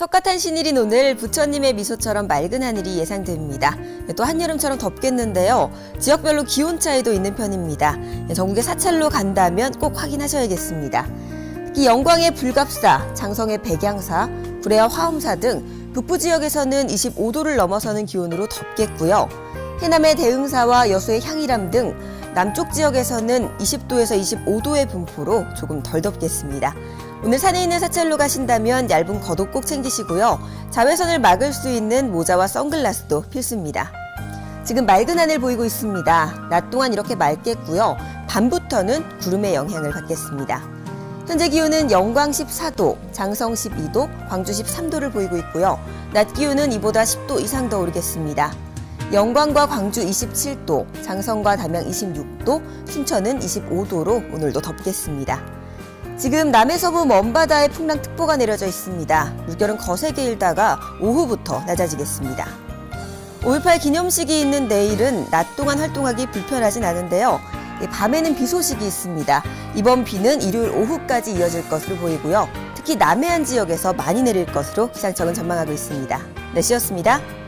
석가탄 신일인 오늘 부처님의 미소처럼 맑은 하늘이 예상됩니다. 또 한여름처럼 덥겠는데요. 지역별로 기온 차이도 있는 편입니다. 전국에 사찰로 간다면 꼭 확인하셔야겠습니다. 특히 영광의 불갑사, 장성의 백양사, 구례와 화엄사 등 북부 지역에서는 25도를 넘어서는 기온으로 덥겠고요. 해남의 대흥사와 여수의 향이람 등 남쪽 지역에서는 20도에서 25도의 분포로 조금 덜 덥겠습니다. 오늘 산에 있는 사찰로 가신다면 얇은 겉옷 꼭 챙기시고요. 자외선을 막을 수 있는 모자와 선글라스도 필수입니다. 지금 맑은 하늘 보이고 있습니다. 낮 동안 이렇게 맑겠고요. 밤부터는 구름의 영향을 받겠습니다. 현재 기온은 영광 14도, 장성 12도, 광주 13도를 보이고 있고요. 낮 기온은 이보다 10도 이상 더 오르겠습니다. 영광과 광주 27도, 장성과 담양 26도, 순천은 25도로 오늘도 덥겠습니다. 지금 남해서부 먼바다에 풍랑특보가 내려져 있습니다. 물결은 거세게 일다가 오후부터 낮아지겠습니다. 5.18 기념식이 있는 내일은 낮 동안 활동하기 불편하진 않은데요. 예, 밤에는 비 소식이 있습니다. 이번 비는 일요일 오후까지 이어질 것으로 보이고요. 특히 남해안 지역에서 많이 내릴 것으로 기상청은 전망하고 있습니다. 날씨였습니다.